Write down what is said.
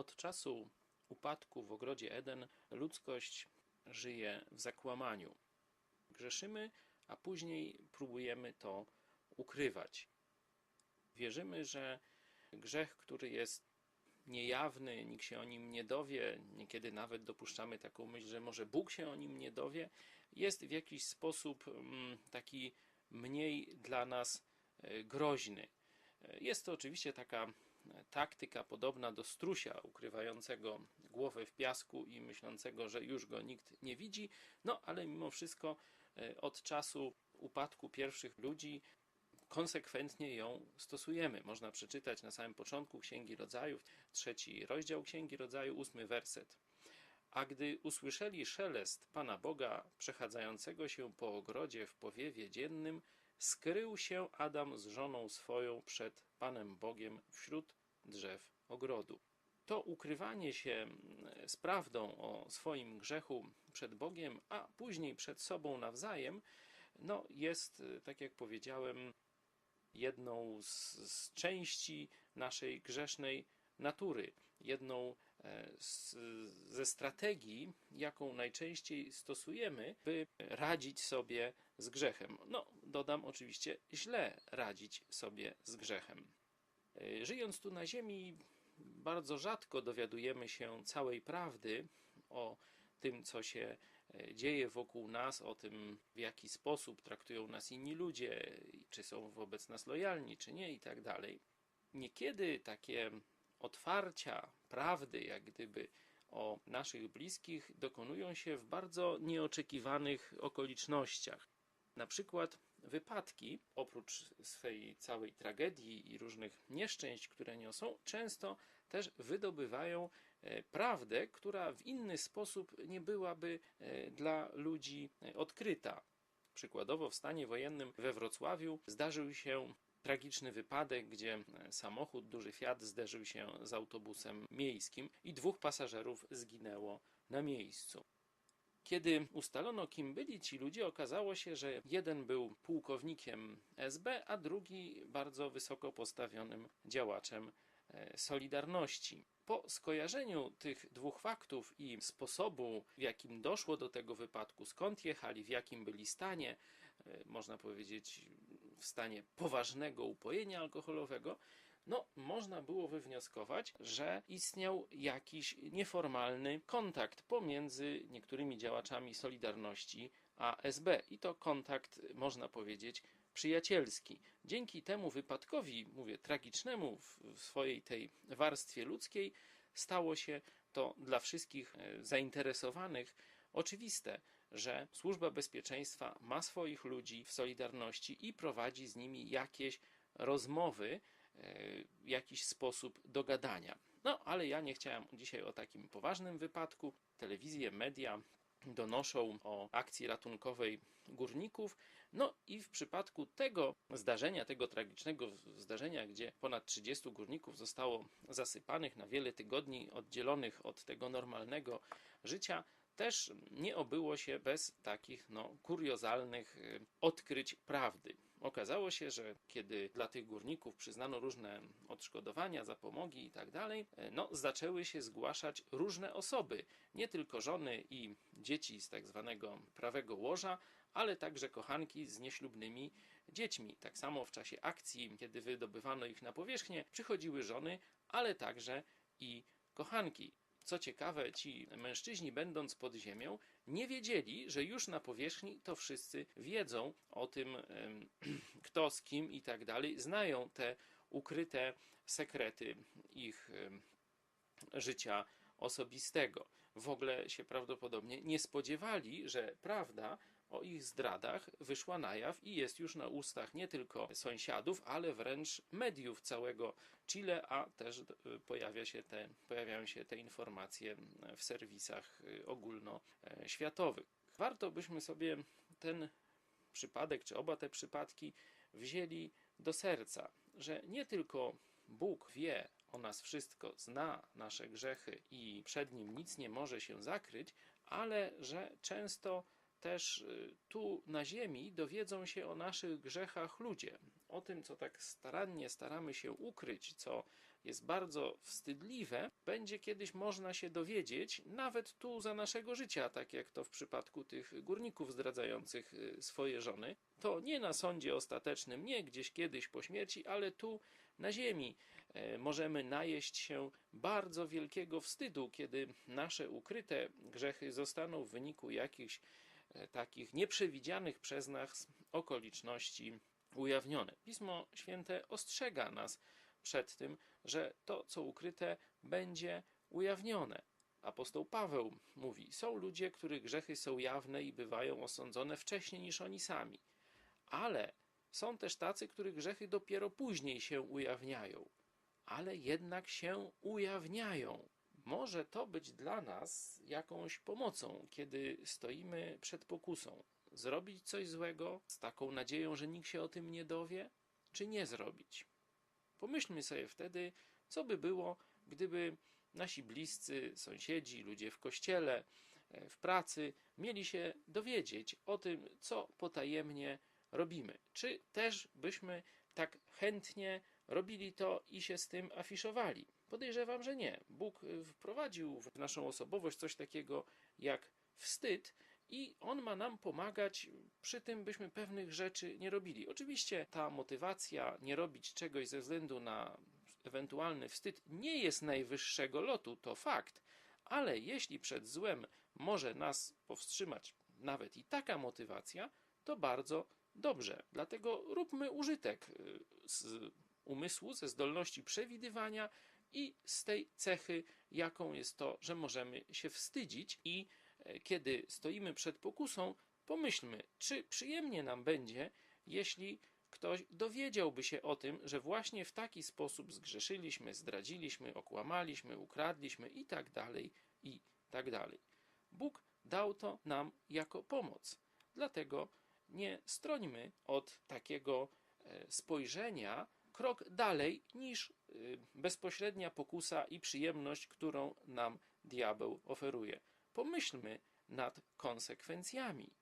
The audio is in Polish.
Od czasu upadku w ogrodzie Eden ludzkość żyje w zakłamaniu. Grzeszymy, a później próbujemy to ukrywać. Wierzymy, że grzech, który jest niejawny, nikt się o nim nie dowie, niekiedy nawet dopuszczamy taką myśl, że może Bóg się o nim nie dowie, jest w jakiś sposób mm, taki mniej dla nas e, groźny. E, Jest to oczywiście taka taktyka podobna do strusia ukrywającego głowę w piasku i myślącego, że już go nikt nie widzi, no ale mimo wszystko e, od czasu upadku pierwszych ludzi konsekwentnie ją stosujemy. Można przeczytać na samym początku Księgi Rodzajów, trzeci rozdział Księgi Rodzaju, ósmy werset. A gdy usłyszeli szelest Pana Boga przechadzającego się po ogrodzie w powiewie dziennym, skrył się Adam z żoną swoją przed Panem Bogiem wśród drzew ogrodu. To ukrywanie się mm, z prawdą o swoim grzechu przed Bogiem, a później przed sobą nawzajem, no jest, y, tak jak powiedziałem, jedną z, z części naszej grzesznej natury, jedną e, z, ze strategii, jaką najczęściej stosujemy, by radzić sobie z grzechem. No, dodam oczywiście, źle radzić sobie z grzechem. E, Żyjąc tu na Ziemi, bardzo rzadko dowiadujemy się całej prawdy o tym, co się e, dzieje wokół nas, o tym, w jaki sposób traktują nas inni ludzie, czy są wobec nas lojalni, czy nie, i tak dalej. Niekiedy takie otwarcia prawdy, jak gdyby o naszych bliskich, dokonują się w bardzo nieoczekiwanych okolicznościach. Na przykład wypadki, oprócz swej całej tragedii i różnych nieszczęść, które niosą, często też wydobywają e, prawdę, która w inny sposób nie byłaby e, dla ludzi e, odkryta. Przykładowo w stanie wojennym we Wrocławiu zdarzył się tragiczny wypadek, gdzie samochód, duży Fiat, zderzył się z autobusem miejskim i dwóch pasażerów zginęło na miejscu. Kiedy ustalono, kim byli ci ludzie, okazało się, że jeden był pułkownikiem SB, a drugi bardzo wysoko postawionym działaczem e, Solidarności. Po skojarzeniu tych dwóch faktów i sposobu, w jakim doszło do tego wypadku, skąd jechali, w jakim byli stanie, e, można powiedzieć w stanie poważnego upojenia alkoholowego, no, można było wywnioskować, że istniał jakiś nieformalny kontakt pomiędzy niektórymi działaczami Solidarności a SB. I to kontakt, można powiedzieć, przyjacielski. Dzięki temu wypadkowi, mówię, tragicznemu w swojej tej warstwie ludzkiej, stało się to dla wszystkich e, zainteresowanych oczywiste, że Służba Bezpieczeństwa ma swoich ludzi w Solidarności i prowadzi z nimi jakieś rozmowy, jakiś sposób dogadania. No, ale ja nie chciałem dzisiaj o takim poważnym wypadku. Telewizje, media donoszą o akcji ratunkowej górników. No i w przypadku tego zdarzenia, tego tragicznego zdarzenia, gdzie ponad 30 górników zostało zasypanych na wiele tygodni, oddzielonych od tego normalnego życia, też nie obyło się bez takich no, kuriozalnych y, odkryć prawdy. Okazało się, że kiedy dla tych górników przyznano różne odszkodowania, zapomogi i tak dalej, no zaczęły się zgłaszać różne osoby, nie tylko żony i dzieci z tak zwanego prawego łoża, ale także kochanki z nieślubnymi dziećmi. Tak samo w czasie akcji, kiedy wydobywano ich na powierzchnię, przychodziły żony, ale także i kochanki. Co ciekawe, ci mężczyźni, będąc pod ziemią, nie wiedzieli, że już na powierzchni to wszyscy wiedzą o tym, kto z kim i tak dalej, znają te ukryte sekrety ich życia osobistego. W ogóle się prawdopodobnie nie spodziewali, że prawda o ich zdradach wyszła na jaw i jest już na ustach nie tylko sąsiadów, ale wręcz mediów całego Chile, a też y, pojawia się te, pojawiają się te informacje w serwisach y, ogólnoświatowych. Warto byśmy sobie ten przypadek, czy oba te przypadki wzięli do serca, że nie tylko Bóg wie o nas wszystko, zna nasze grzechy i przed nim nic nie może się zakryć, ale że często też y, tu na ziemi dowiedzą się o naszych grzechach ludzie, o tym, co tak starannie staramy się ukryć, co jest bardzo wstydliwe, będzie kiedyś można się dowiedzieć, nawet tu za naszego życia, tak jak to w przypadku tych górników zdradzających y, swoje żony. To nie na sądzie ostatecznym, nie gdzieś kiedyś po śmierci, ale tu na ziemi e, możemy najeść się bardzo wielkiego wstydu, kiedy nasze ukryte grzechy zostaną w wyniku jakichś takich nieprzewidzianych przez nas okoliczności ujawnione. Pismo Święte ostrzega nas przed tym, że to, co ukryte, będzie ujawnione. Apostoł Paweł mówi: Są ludzie, których grzechy są jawne i bywają osądzone wcześniej niż oni sami, ale są też tacy, których grzechy dopiero później się ujawniają, ale jednak się ujawniają. Może to być dla nas jakąś pomocą, kiedy stoimy przed pokusą. Zrobić coś złego z taką nadzieją, że nikt się o tym nie dowie, czy nie zrobić? Pomyślmy sobie wtedy, co by było, gdyby nasi bliscy, sąsiedzi, ludzie w kościele, e, w pracy mieli się dowiedzieć o tym, co potajemnie robimy. Czy też byśmy tak chętnie robili to i się z tym afiszowali? Podejrzewam, że nie. Bóg y, wprowadził w naszą osobowość coś takiego jak wstyd, i on ma nam pomagać przy tym, byśmy pewnych rzeczy nie robili. Oczywiście ta motywacja nie robić czegoś ze względu na ewentualny wstyd nie jest najwyższego lotu, to fakt, ale jeśli przed złem może nas powstrzymać nawet i taka motywacja, to bardzo dobrze. Dlatego róbmy użytek y, z umysłu, ze zdolności przewidywania i z tej cechy, jaką jest to, że możemy się wstydzić i e, kiedy stoimy przed pokusą, pomyślmy, czy przyjemnie nam będzie, jeśli ktoś dowiedziałby się o tym, że właśnie w taki sposób zgrzeszyliśmy, zdradziliśmy, okłamaliśmy, ukradliśmy i tak dalej, i tak dalej. Bóg dał to nam jako pomoc. Dlatego nie strońmy od takiego e, spojrzenia krok dalej niż y, bezpośrednia pokusa i przyjemność, którą nam diabeł oferuje. Pomyślmy nad konsekwencjami.